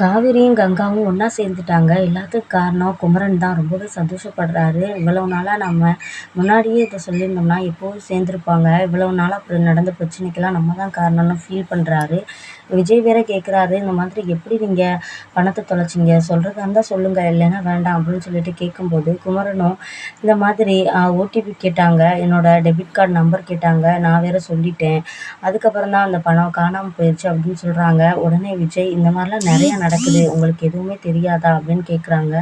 காவேரியும் கங்காவும் ஒன்றா சேர்ந்துட்டாங்க. எல்லாத்துக்கும் காரணம் குமரன் தான். ரொம்பவே சந்தோஷப்படுறாரு. இவ்வளோ நாளாக நம்ம முன்னாடியே இதை சொல்லியிருந்தோம்னா எப்போவும் சேர்ந்துருப்பாங்க. இவ்வளோ நாளாக அப்படி நடந்த பிரச்சனைக்கெல்லாம் நம்ம தான் காரணம்னு ஃபீல் பண்ணுறாரு விஜய் வேற கேட்குறாரு இந்த மாதிரி எப்படி நீங்கள் பணத்தை தொலைச்சிங்க? சொல்கிறதா இருந்தால் சொல்லுங்கள் இல்லைன்னா வேண்டாம் அப்படின்னு சொல்லிட்டு கேட்கும்போது குமரனும் இந்த மாதிரி ஓடிபி கேட்டாங்க. என்னோட டெபிட் கார்டு நம்பர் கேட்டாங்க. நான் வேற சொல்லிட்டேன். அதுக்கப்புறம் தான் அந்த பணம் காணாமல் போயிடுச்சு அப்படின்னு சொல்கிறாங்க உடனே விஜய் இந்த மாதிரிலாம் நிறைய நடக்குது. உங்களுக்கு எதுவுமே தெரியாதா அப்படின்னு கேட்குறாங்க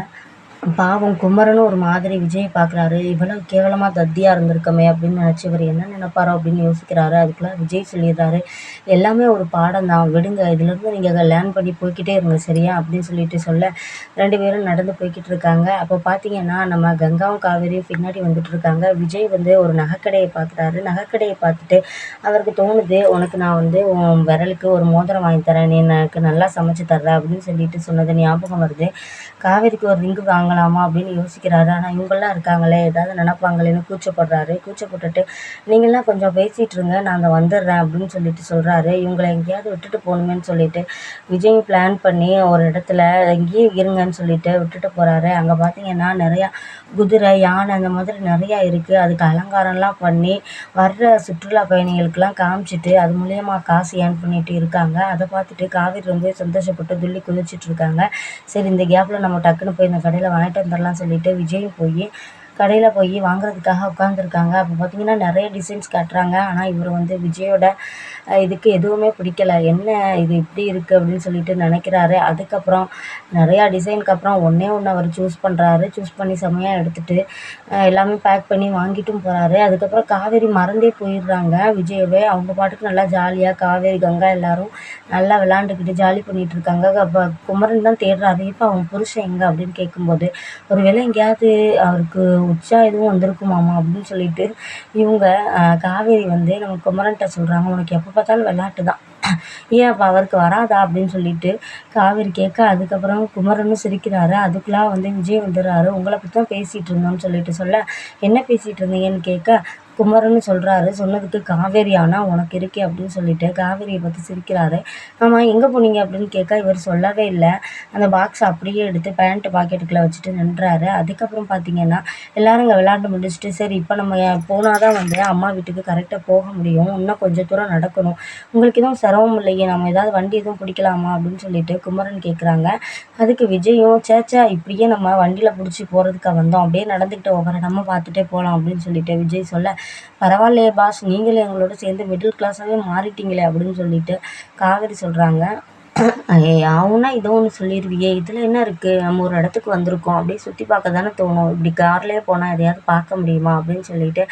பாவம் குமரனும் ஒரு மாதிரி விஜயை பார்க்குறாரு. இவ்வளவு கேவலமாக தத்தியாக இருந்திருக்கமே அப்படின்னு நினச்சி இவர் என்ன நினைப்பாரோ அப்படின்னு யோசிக்கிறாரு. அதுக்குள்ளே விஜய் சொல்லிடுறாரு எல்லாமே ஒரு பாடம் தான். விடுங்க இதுலேருந்து நீங்கள் லேர்ன் பண்ணி போய்கிட்டே இருங்க சரியா? அப்படின்னு சொல்லிட்டு சொல்ல ரெண்டு பேரும் நடந்து போய்கிட்டு இருக்காங்க. அப்போ பார்த்தீங்கன்னா நம்ம கங்காவும் காவேரியும் பின்னாடி வந்துட்டு இருக்காங்க. விஜய் வந்து ஒரு நகைக்கடையை பார்க்குறாரு நகைக்கடையை பார்த்துட்டு அவருக்கு தோணுது உனக்கு நான் வந்து உன் விரலுக்கு ஒரு மோதிரம் வாங்கி தரேன். நீ எனக்கு நல்லா சமைச்சு தர்ற. அப்படின்னு சொல்லிட்டு சொன்னது ஞாபகம் வருது. காவேரிக்கு ஒரு ரிங்கு வாங்க வாங்கலாமா அப்படின்னு யோசிக்கிறாரு. ஆனால் இவங்கெல்லாம் இருக்காங்களே ஏதாவது நினைப்பாங்களேன்னு கூச்சப்படுறாரு. கூச்சப்பட்டுட்டு நீங்கள்லாம் கொஞ்சம் பேசிகிட்டு இருங்க நான் அங்கே வந்துடுறேன் அப்படின்னு சொல்லிட்டு சொல்கிறாரு இவங்களை எங்கேயாவது விட்டுட்டு போகணுமேன்னு சொல்லிட்டு விஜய் பிளான் பண்ணி ஒரு இடத்துல எங்கேயும் இருங்கன்னு சொல்லிட்டு விட்டுட்டு போகிறாரு அங்கே பார்த்தீங்கன்னா நிறையா குதிரை யானை அந்த மாதிரி நிறையா இருக்குது அதுக்கு அலங்காரம்லாம் பண்ணி வர்ற சுற்றுலா பயணிகளுக்கெல்லாம் காமிச்சிட்டு அது மூலியமாக காசு ஏர்ன் பண்ணிட்டு இருக்காங்க. அதை பார்த்துட்டு காவேரி ரொம்ப சந்தோஷப்பட்டு துள்ளி குதிச்சிட்டு இருக்காங்க. சரி இந்த கேப்பில் நம்ம டக்குன்னு போய் இந்த கடையில் வாங்கிட்டு வந்துடலாம் சொல்லிட்டு விஜயும் போய் கடையில் போய் வாங்குறதுக்காக உட்காந்துருக்காங்க அப்போ பார்த்தீங்கன்னா நிறைய டிசைன்ஸ் காட்டுறாங்க. ஆனால் இவர் வந்து விஜயோட இதுக்கு எதுவுமே பிடிக்கல. என்ன இது இப்படி இருக்குது அப்படின்னு சொல்லிட்டு நினைக்கிறாரு. அதுக்கப்புறம் நிறையா டிசைனுக்கு அப்புறம் ஒன்றே ஒன்று அவர் சூஸ் பண்ணுறாரு சூஸ் பண்ணி செம்மையாக எடுத்துகிட்டு எல்லாமே பேக் பண்ணி வாங்கிட்டும் போகிறாரு அதுக்கப்புறம் காவேரி மறந்தே போயிடுறாங்க. விஜயவே அவங்க பாட்டுக்கு நல்லா ஜாலியாக காவேரி கங்கா எல்லோரும் நல்லா விளாண்டுக்கிட்டு ஜாலி பண்ணிகிட்டு இருக்காங்க. அப்போ குமரன் தான் தேடுறாரு. இப்போ அவங்க புருஷன் எங்கே? அப்படின்னு கேட்கும்போது ஒரு வேளை எங்கேயாவது அவருக்கு உச்சா எதுவும் வந்திருக்குமாமா? அப்படின்னு சொல்லிட்டு இவங்க காவேரி வந்து நம்ம குமரன்கிட்ட சொல்கிறாங்க உனக்கு எப்போ பார்த்தாலும் விளாட்டு தான். ஏன் அப்போ அவருக்கு வராதா அப்படின்னு சொல்லிட்டு காவேரி கேட்க அதுக்கப்புறம் குமரனும் சிரிக்கிறாரு. அதுக்குள்ளே வந்து விஜய் வந்துடுறாரு. உங்களை பற்றி தான் பேசிகிட்டு இருந்தோம்னு சொல்லிட்டு சொல்ல என்ன பேசிகிட்டு இருந்தீங்கன்னு கேட்க குமரன்னு சொல்கிறாரு சொன்னதுக்கு காவேரி ஆனால் உனக்கு இருக்கே அப்படின்னு சொல்லிட்டு காவேரியை பற்றி சிரிக்கிறாரு. ஆமாம் எங்கே போனீங்க? அப்படின்னு கேட்க இவர் சொல்லவே இல்லை. அந்த பாக்ஸ் அப்படியே எடுத்து பேண்ட் பாக்கெட்டுக்குள்ளே வச்சுட்டு நின்றாரு. அதுக்கப்புறம் பார்த்தீங்கன்னா எல்லாரும் இங்கே விளாண்டு முடிச்சுட்டு சரி இப்போ நம்ம போனால் தான் வந்து அம்மா வீட்டுக்கு கரெக்டாக போக முடியும். இன்னும் கொஞ்சம் தூரம் நடக்கணும். உங்களுக்கு எதுவும் சிரமம் இல்லையே? நம்ம ஏதாவது வண்டி எதுவும் பிடிக்கலாமா? அப்படின்னு சொல்லிட்டு குமரன் கேட்குறாங்க அதுக்கு விஜயும் சேச்சா இப்படியே நம்ம வண்டியில் பிடிச்சி போகிறதுக்காக வந்தோம். அப்படியே நடந்துக்கிட்டு ஒவ்வொரு நம்ம பார்த்துட்டே போகலாம் அப்படின்னு சொல்லிட்டு விஜய் சொல்ல பரவாயில்லையே பாஸ் நீங்களும் எங்களோட சேர்ந்து மிடில் கிளாஸாகவே மாறிட்டீங்களே அப்படின்னு சொல்லிட்டு காவேரி சொல்கிறாங்க ஆவுன்னா இதோ ஒன்று சொல்லிடுவியே இதில் என்ன இருக்குது நம்ம ஒரு இடத்துக்கு வந்திருக்கோம். அப்படியே சுற்றி பார்க்க தானே தோணும். இப்படி கார்லேயே போனால் எதையாவது பார்க்க முடியுமா? அப்படின்னு சொல்லிட்டு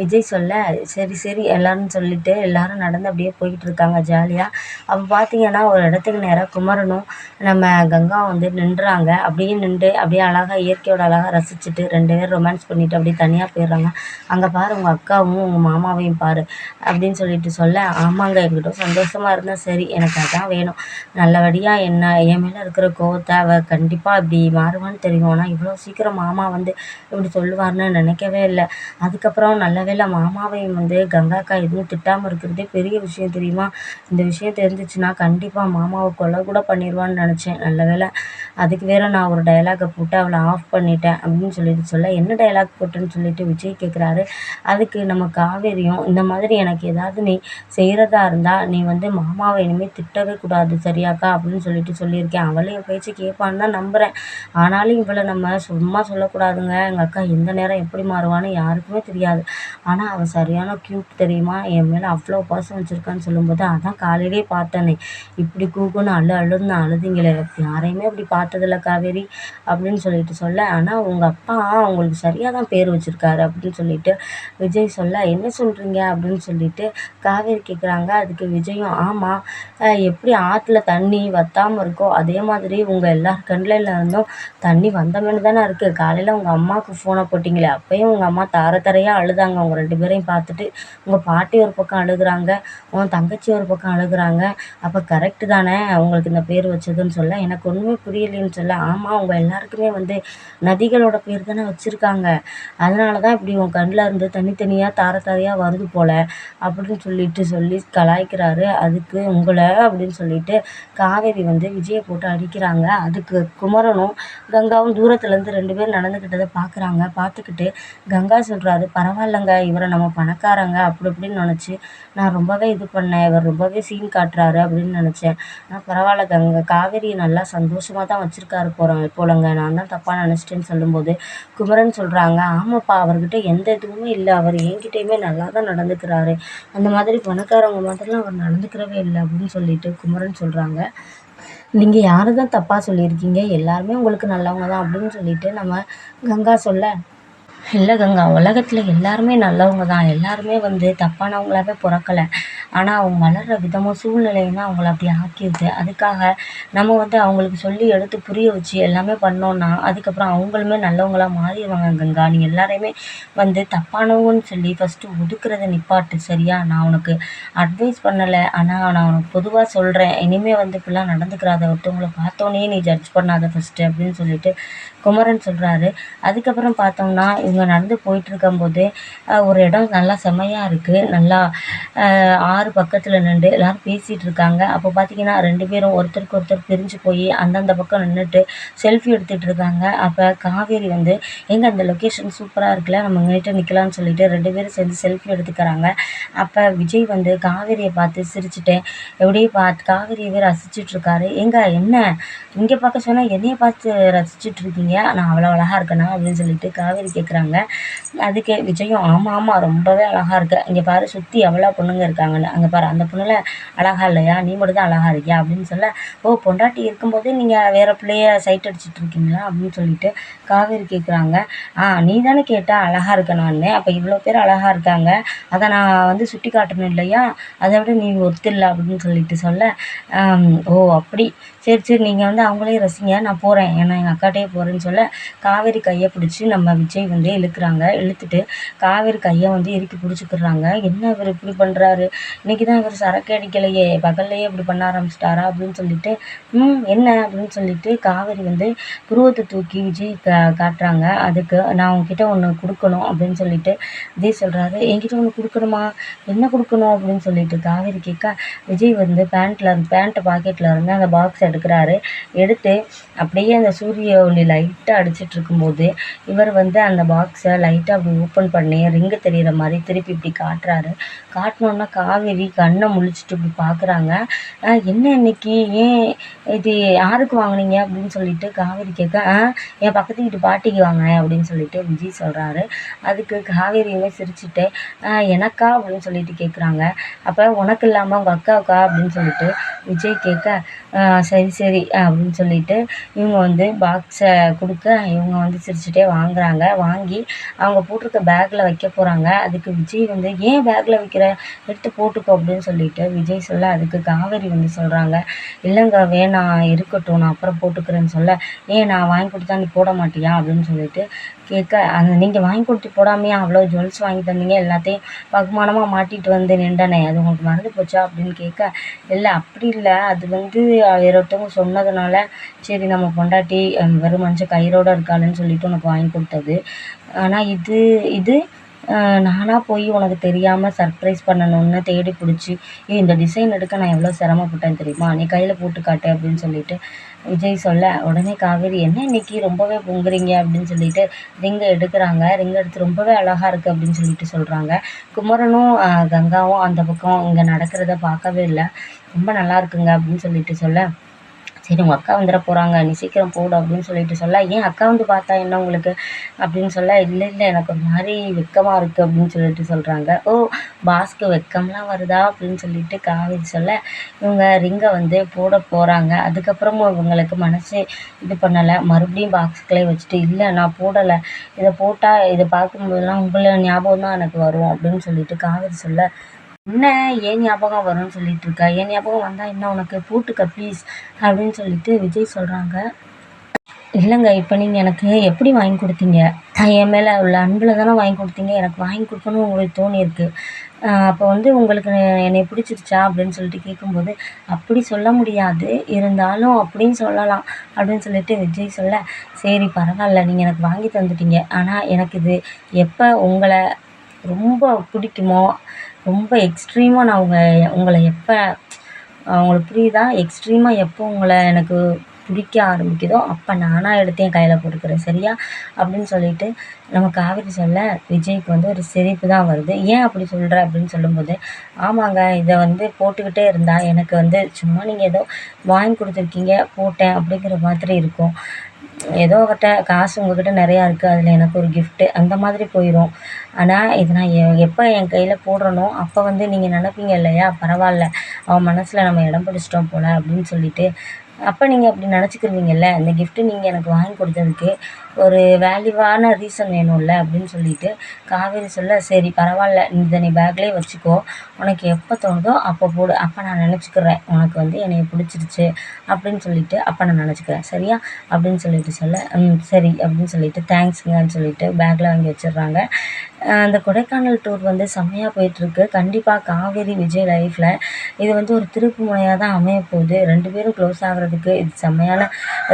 விஜய் சொல்ல சரி சரி எல்லாரும் சொல்லிட்டு எல்லாரும் நடந்து அப்படியே போய்கிட்டு இருக்காங்க ஜாலியாக அப்போ பார்த்தீங்கன்னா ஒரு இடத்துக்கு நேராக குமரனும் நம்ம கங்கா வந்து நின்றுறாங்க அப்படியே நின்று அப்படியே அழகாக இயற்கையோட அழகாக ரசிச்சுட்டு ரெண்டு பேரும் ரொமான்ஸ் பண்ணிவிட்டு அப்படியே தனியாக போயிடுறாங்க. அங்கே பாரு உங்கள் அக்காவும் உங்கள் மாமாவையும் பாரு அப்படின்னு சொல்லிட்டு சொல்ல ஆமாங்க என்கிட்ட சந்தோஷமாக இருந்தால் சரி எனக்கு அதான் வேணும். நல்லபடியாக என்ன என் மேலே இருக்கிற கோவத்தை அவள் கண்டிப்பாக இப்படி மாறுவான்னு தெரியும். ஆனால் இவ்வளோ சீக்கிரம் மாமா வந்து இப்படி சொல்லுவார்னு நினைக்கவே இல்லை. அதுக்கப்புறம் நல்ல வேளை மாமாவையும் வந்து கங்காக்கா எதுவும் திட்டாமல் இருக்கிறதே பெரிய விஷயம் தெரியுமா? இந்த விஷயம் தெரிஞ்சிச்சுன்னா கண்டிப்பாக மாமாவை கொலை கூட பண்ணிடுவான்னு நினச்சேன். நல்ல வேளை அதுக்கு வேறு நான் ஒரு டைலாகை போட்டு அவளை ஆஃப் பண்ணிட்டேன் அப்படின்னு சொல்லிட்டு சொல்ல என்ன டைலாக் போட்டுன்னு சொல்லிட்டு விஜய் கேட்குறாரு அதுக்கு நம்ம காவேரியும் இந்த மாதிரி எனக்கு ஏதாவது நீ செய்கிறதா இருந்தால் நீ வந்து மாமாவை இனிமேல் திட்டவே கூடாது. சரி சரியாக்கா அப்படின்னு சொல்லிட்டு சொல்லியிருக்கேன். அவளும் என் பேச்சு கேட்பான்னு தான் நம்புகிறேன் ஆனாலும் இவளை நம்ம சும்மா சொல்லக்கூடாதுங்க. எங்கள் அக்கா எந்த நேரம் எப்படி மாறுவான்னு யாருக்குமே தெரியாது. ஆனால் அவள் சரியான க்யூட் தெரியுமா? என் மேலே அவ்வளோ பாசம் வச்சுருக்கான்னு சொல்லும்போது அதான் காலையிலே பார்த்தேனே. இப்படி கூக்குன்னு அழு அழுன்னு அழுதுங்களே. யாரையுமே அப்படி பார்த்ததில்ல காவேரி அப்படின்னு சொல்லிட்டு சொல்ல. ஆனால் உங்கள் அப்பா அவங்களுக்கு சரியாக தான் பேர் வச்சுருக்காரு அப்படின்னு சொல்லிட்டு விஜய் சொல்ல. என்ன சொல்கிறீங்க அப்படின்னு சொல்லிட்டு காவேரி கேட்குறாங்க அதுக்கு விஜயும் ஆமாம் எப்படி ஆற்றுல தண்ணி வற்றாம இருக்கோ அதே மாதிரி உங்கள் எல்லார் கண்ணில் இருந்தும் தண்ணி வந்த மாதிரி தானே இருக்குது காலையில் உங்கள் அம்மாவுக்கு ஃபோனை போட்டிங்களே அப்போயும் உங்கள் அம்மா தார தாரையாக அழுதாங்க. உங்கள் ரெண்டு பேரையும் பார்த்துட்டு உங்கள் பாட்டி ஒரு பக்கம் அழுகுறாங்க உன் தங்கச்சி ஒரு பக்கம் அழுகுறாங்க. அப்போ கரெக்டு தானே உங்களுக்கு இந்த பேர் வச்சதுன்னு சொல்ல எனக்கு ஒன்றுமே புரியலைன்னு சொல்ல ஆமாம் அவங்க எல்லாருக்குமே வந்து நதிகளோட பேர் தானே வச்சுருக்காங்க. அதனால தான் இப்படி உன் கண்ணில் இருந்து தனித்தனியாக தார தாரையாக வருது போல் அப்படின்னு சொல்லிட்டு சொல்லி கலாய்க்கிறாரு. அதுக்கு உங்களை அப்படின்னு சொல்லிட்டு காவேரி வந்து விஜயை போட்டு அடிக்கிறாங்க. அதுக்கு குமரனும் கங்காவும் தூரத்துலேருந்து ரெண்டு பேரும் நடந்துக்கிட்டதை பார்க்குறாங்க பார்த்துக்கிட்டு கங்கா சொல்கிறாரு பரவாயில்லங்க இவரை நம்ம பணக்காரங்க அப்படி இப்படின்னு நினச்சி நான் ரொம்பவே இது பண்ணேன் இவர் ரொம்பவே சீன் காட்டுறாரு அப்படின்னு நினச்சேன். ஆனால் பரவாயில்ல கங்க காவேரியை நல்லா சந்தோஷமாக தான் வச்சுருக்காரு போகிறோம் போலங்க. நான் தான் தப்பாக நினச்சிட்டேன்னு சொல்லும்போது குமரன் சொல்கிறாங்க ஆமாப்பா அவர்கிட்ட எந்த இதுவுமே இல்லை. அவர் என்கிட்டயுமே நல்லா தான் நடந்துக்கிறாரு. அந்த மாதிரி பணக்காரவங்க மாதிரிலாம் அவர் நடந்துக்கிறவே இல்லை அப்படின்னு சொல்லிட்டு குமரன் சொல்கிறாங்க நீங்கள் யாரை தான் தப்பாக சொல்லியிருக்கீங்க? எல்லாருமே உங்களுக்கு நல்லவங்க தான் அப்படின்னு சொல்லிட்டு நம்ம கங்கா சொல்ல இல்லை கங்கா உலகத்தில் எல்லாருமே நல்லவங்க தான். எல்லாருமே வந்து தப்பானவங்களாவே பிறக்கல. ஆனால் அவங்க வளர்கிற விதமும் சூழ்நிலையும் தான் அவங்கள அப்படி ஆக்கிருது அதுக்காக நம்ம வந்து அவங்களுக்கு சொல்லி எடுத்து புரிய வச்சு எல்லாமே பண்ணோன்னா அதுக்கப்புறம் அவங்களுமே நல்லவங்களாக மாறிடுவாங்க கங்கா. நீ எல்லாரையுமே வந்து தப்பானவங்கன்னு சொல்லி ஃபஸ்ட்டு ஒதுக்குறத நிப்பாட்டு சரியா? நான் உனக்கு அட்வைஸ் பண்ணலை. ஆனால் நான் உனக்கு பொதுவாக சொல்கிறேன் இனிமேல் வந்து இப்படிலாம் நடந்துக்கிறாத ஒருத்தவங்களை பார்த்தோன்னே நீ ஜட்ஜ் பண்ணாத ஃபஸ்ட்டு அப்படின்னு சொல்லிட்டு குமரன் சொல்கிறாரு அதுக்கப்புறம் பார்த்தோம்னா இவங்க நடந்து போயிட்டு ஒரு இடம் நல்லா செம்மையாக இருக்குது நல்லா ஆறு பக்கத்தில் நின்று எல்லோரும் பேசிகிட்டு இருக்காங்க அப்போ பார்த்தீங்கன்னா ரெண்டு பேரும் ஒருத்தருக்கு ஒருத்தர் பிரிஞ்சு போய் அந்தந்த பக்கம் நின்றுட்டு செல்ஃபி எடுத்துகிட்டு இருக்காங்க அப்போ காவேரி வந்து எங்கே அந்த லொக்கேஷன் சூப்பராக இருக்குல்ல நம்ம இங்கிட்ட நிற்கலாம்னு சொல்லிட்டு ரெண்டு பேரும் சேர்ந்து செல்ஃபி எடுத்துக்கிறாங்க. அப்போ விஜய் வந்து காவேரியை பார்த்து சிரிச்சுட்டேன். எப்படியே பார்த்து காவேரியவே ரசிச்சுட்டு இருக்காரு என்ன? இங்கே பார்க்க சொன்னால் என்னைய பார்த்து ரசிச்சுட்டு இருக்கீங்க நான் அவ்வளோ அழகாக இருக்கேனா? அப்படின்னு சொல்லிட்டு காவேரி கேட்குறாங்க அதுக்கு விஜயும் ஆமாம் ஆமாம் ரொம்பவே அழகாக இருக்க. இங்கே பாரு சுற்றி எவ்வளோ பொண்ணுங்க இருக்காங்கன்னு. அங்கே பாரு அந்த பொண்ணுல அழகா இல்லையா? நீ மட்டும் தான் அழகாக இருக்கியா? அப்படின்னு சொல்ல ஓ பொண்டாட்டி இருக்கும்போதே நீங்கள் வேறு பிள்ளைய சைட் அடிச்சிட்டு இருக்கீங்களா? அப்படின்னு சொல்லிட்டு காவேரி கேட்குறாங்க ஆ நீ தானே கேட்டால் அழகாக இருக்கணும்னு அப்போ இவ்வளோ பேர் அழகாக இருக்காங்க. அதை நான் வந்து சுட்டி காட்டணும் இல்லையா? அதை விட நீ ஒத்தில்லை அப்படின்னு சொல்லிட்டு சொல்ல ஓ அப்படி. சரி சரி நீங்கள் வந்து அவங்களே ரசிங்க. நான் போகிறேன் ஏன்னா எங்கள் அக்காட்டே போகிறேன்னு சொல்ல காவேரி கையை பிடிச்சி நம்ம விஜய் வந்து இழுக்கிறாங்க இழுத்துட்டு காவேரி கையை வந்து இறுக்கி பிடிச்சிக்கிறாங்க என்ன இவர் இப்படி பண்ணுறாரு இன்றைக்கி தான் இவர் சரக்கு அடிக்கலையே பகல்லையே இப்படி பண்ண ஆரம்பிச்சிட்டாரா அப்படின்னு சொல்லிட்டு ம் என்ன அப்படின்னு சொல்லிட்டு காவேரி வந்து புருவத்தை தூக்கி விஜய் கா காட்டுறாங்க. அதுக்கு நான் உங்ககிட்ட ஒன்று கொடுக்கணும் அப்படின்னு சொல்லிட்டு விஜய் சொல்கிறாரு என்கிட்ட ஒன்று கொடுக்கணுமா? என்ன கொடுக்கணும் அப்படின்னு சொல்லிட்டு காவேரி கேட்க விஜய் வந்து பேண்ட்டில் பேண்ட்டு பாக்கெட்டில் இருந்து அந்த பாக்ஸ் எடுக்கிறாரு. எடுத்து அப்படியே அந்த சூரிய ஒளி லைட்டாக அடிச்சிட்டு இருக்கும்போது இவர் வந்து அந்த பாக்ஸை லைட்டாக அப்படி ஓப்பன் பண்ணி ரிங்கு தெரிகிற மாதிரி திருப்பி இப்படி காட்டுறாரு. காட்டினோன்னா காவேரி கண்ணை முழிச்சிட்டு இப்படி பார்க்குறாங்க என்ன இன்னைக்கு? ஏன் இது யாருக்கு வாங்கினீங்க? அப்படின்னு சொல்லிட்டு காவேரி கேட்க என் பக்கத்து வீட்டு பாட்டிக்கு வாங்கினேன் அப்படின்னு சொல்லிட்டு விஜய் சொல்கிறாரு அதுக்கு காவேரியுமே சிரிச்சுட்டு எனக்கா? அப்படின்னு சொல்லிட்டு கேட்குறாங்க அப்போ உனக்கு இல்லாமல் உங்கள் அக்காவுக்கா? அப்படின்னு சொல்லிட்டு விஜய் கேட்க சரி சரி அப்படின்னு சொல்லிட்டு இவங்க வந்து பாக்ஸை கொடுக்க இவங்க வந்து சிரிச்சுட்டே வாங்குறாங்க. வாங்கி அவங்க போட்டிருக்க பேக்கில் வைக்க போகிறாங்க அதுக்கு விஜய் வந்து ஏன் பேக்கில் வைக்கிற? எடுத்து போட்டுக்கோ அப்படின்னு சொல்லிட்டு விஜய் சொல்ல அதுக்கு காவேரி வந்து சொல்கிறாங்க இல்லைங்க வேணாம் இருக்கட்டும் நான் அப்புறம் போட்டுக்கிறேன்னு சொல்ல. ஏன் நான் வாங்கி கொடுத்தா நீ போட மாட்டியா? அப்படின்னு சொல்லிட்டு கேட்க அந்த நீங்கள் வாங்கி கொடுத்து போடாமையா? அவ்வளோ ஜுவல்ஸ் வாங்கி தந்தீங்க எல்லாத்தையும் பகுமானமாக மாட்டிட்டு வந்து நின்றனே. அது உங்களுக்கு மறந்து போச்சா? அப்படின்னு கேட்க இல்லை அப்படி இல்லை. அது வந்து வேற சொன்னதுனால சரி நம்ம பொண்டாட்டி வெறும் மஞ்சள் கயிறோட இருக்காளுன்னு சொல்லிட்டு உனக்கு வாங்கி கொடுத்தது. ஆனால் இது இது நானாக போய் உனக்கு தெரியாமல் சர்ப்ரைஸ் பண்ணணும்னு தேடி பிடிச்சி ஏ இந்த டிசைன் எடுக்க நான் எவ்வளோ சிரமப்பட்டேன் தெரியுமா? நீ கையில் போட்டு காட்டு அப்படின்னு சொல்லிட்டு விஜய் சொல்ல உடனே காவேரி என்ன இன்னைக்கு ரொம்பவே பொங்குறீங்க? அப்படின்னு சொல்லிட்டு ரிங்கை எடுக்கிறாங்க. ரிங் எடுத்து ரொம்பவே அழகாக இருக்குது அப்படின்னு சொல்லிட்டு சொல்கிறாங்க குமரனும் கங்காவும் அந்த பக்கம் இங்கே நடக்கிறத பார்க்கவே இல்லை. ரொம்ப நல்லா இருக்குங்க அப்படின்னு சொல்லிட்டு சொல்ல சரி உங்கள் அக்கா வந்துட போகிறாங்க நீ சீக்கிரம் போடு அப்படின்னு சொல்லிட்டு சொல்ல ஏன் அக்கா வந்து பார்த்தா என்ன உங்களுக்கு? அப்படின்னு சொல்ல இல்லை இல்லை எனக்கு ஒரு மாதிரி வெக்கமாக இருக்குது அப்படின்னு சொல்லிட்டு சொல்கிறாங்க ஓ பாஸ்க்கு வெக்கம்லாம் வருதா? அப்படின்னு சொல்லிட்டு காவேரி சொல்ல இவங்க ரிங்கை வந்து போட போகிறாங்க அதுக்கப்புறமும் இவங்களுக்கு மனசு இது பண்ணலை. மறுபடியும் பாக்ஸ்களே வச்சுட்டு இல்லை நான் போடலை. இதை போட்டால் இதை பார்க்கும்போதெல்லாம் உங்களை ஞாபகம் தான் எனக்கு வரும் அப்படின்னு சொல்லிட்டு காவேரி சொல்ல என்ன ஏன் ஞாபகம் வரும்னு சொல்லிட்டு இருக்க என் ஞாபகம் வந்தால் என்ன உனக்கு? போட்டுக்க ப்ளீஸ் அப்படின்னு சொல்லிட்டு விஜய் சொல்கிறாங்க இல்லைங்க இப்போ நீங்கள் எனக்கு எப்படி வாங்கி கொடுத்தீங்க? என் மேலே உள்ள அன்பில் தானே வாங்கி கொடுத்தீங்க? எனக்கு வாங்கி கொடுக்கணும்னு உங்களுக்கு தோணியிருக்கு. அப்போ வந்து உங்களுக்கு என்னை பிடிச்சிருச்சா அப்படின்னு சொல்லிட்டு கேட்கும்போது அப்படி சொல்ல முடியாது. இருந்தாலும் அப்படின்னு சொல்லலாம் அப்படின்னு சொல்லிட்டு விஜய் சொல்ல சரி பரவாயில்ல நீங்கள் எனக்கு வாங்கி தந்துட்டீங்க. ஆனால் எனக்கு இது எப்போ உங்களை ரொம்ப பிடிக்குமோ ரொம்ப எக்ஸ்ட்ரீமாக நான் உங்கள் உங்களை எப்போ உங்களுக்கு புரியுதா? எக்ஸ்ட்ரீமாக எப்போ உங்களை எனக்கு பிடிக்க ஆரம்பிக்குதோ அப்போ நானாக எடுத்து என் கையில் போட்டுக்கிறேன் சரியா? அப்படின்னு சொல்லிட்டு நம்ம காவேரி சொல்ல விஜய்க்கு வந்து ஒரு சிரிப்பு தான் வருது. ஏன் அப்படி சொல்கிற அப்படின்னு சொல்லும்போது ஆமாங்க இதை வந்து போட்டுக்கிட்டே இருந்தால் எனக்கு வந்து சும்மா நீங்கள் ஏதோ வாங்கி கொடுத்துருக்கீங்க போட்டேன் அப்படிங்கிற மாதிரி இருக்கும். ஏதோ அவர்கிட்ட காசு உங்ககிட்ட நிறையா இருக்குது அதில் எனக்கு ஒரு கிஃப்ட்டு அந்த மாதிரி போயிடும் ஆனால் இது நான் எ எப்போ என் கையில் போடுறேனோ அப்போ வந்து நீங்கள் நினைப்பீங்க இல்லையா? பரவாயில்ல அவன் மனசில் நம்ம இடம் பிடிச்சிட்டோம் போல் அப்படின்னு சொல்லிட்டு அப்போ நீங்கள் அப்படி நினச்சிக்கிருவீங்கல்ல? இந்த கிஃப்ட்டு நீங்கள் எனக்கு வாங்கி கொடுத்ததுக்கு ஒரு வேல்யூவான ரீசன் வேணும்ல அப்படின்னு சொல்லிட்டு காவேரி சொல்ல சரி பரவாயில்ல இதை நீ பேக்லேயே வச்சுக்கோ. உனக்கு எப்போ தோணுதோ அப்போ போடு. அப்போ நான் நினச்சிக்கிறேன். உனக்கு வந்து என்னை பிடிச்சிருச்சு. அப்படின்னு சொல்லிட்டு அப்போ நான் நினச்சிக்கிறேன். சரியா? அப்படின்னு சொல்லிட்டு சொல்ல ம் சரி. அப்படின்னு சொல்லிட்டு தேங்க்ஸுங்கன்னு சொல்லிட்டு பேக்கில் வாங்கி வச்சிடுறாங்க. அந்த கொடைக்கானல் டூர் வந்து செம்மையாக போயிட்டுருக்கு. கண்டிப்பாக காவேரி விஜய் லைஃப்பில் இது வந்து ஒரு திருப்பு முனையாக தான் அமைய போகுது. ரெண்டு பேரும் க்ளோஸ் ஆகிறதுக்கு இது செம்மையான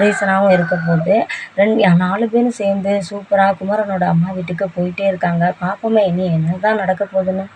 ரீசனாகவும் இருக்க போகுது. ரெண்டு நாலு பேரும் சேர்ந்து சூப்பராக குமரனோட அம்மா வீட்டுக்கு போயிட்டே இருக்காங்க. பார்ப்போமே இனி என்ன தான் நடக்க போகுதுன்னு.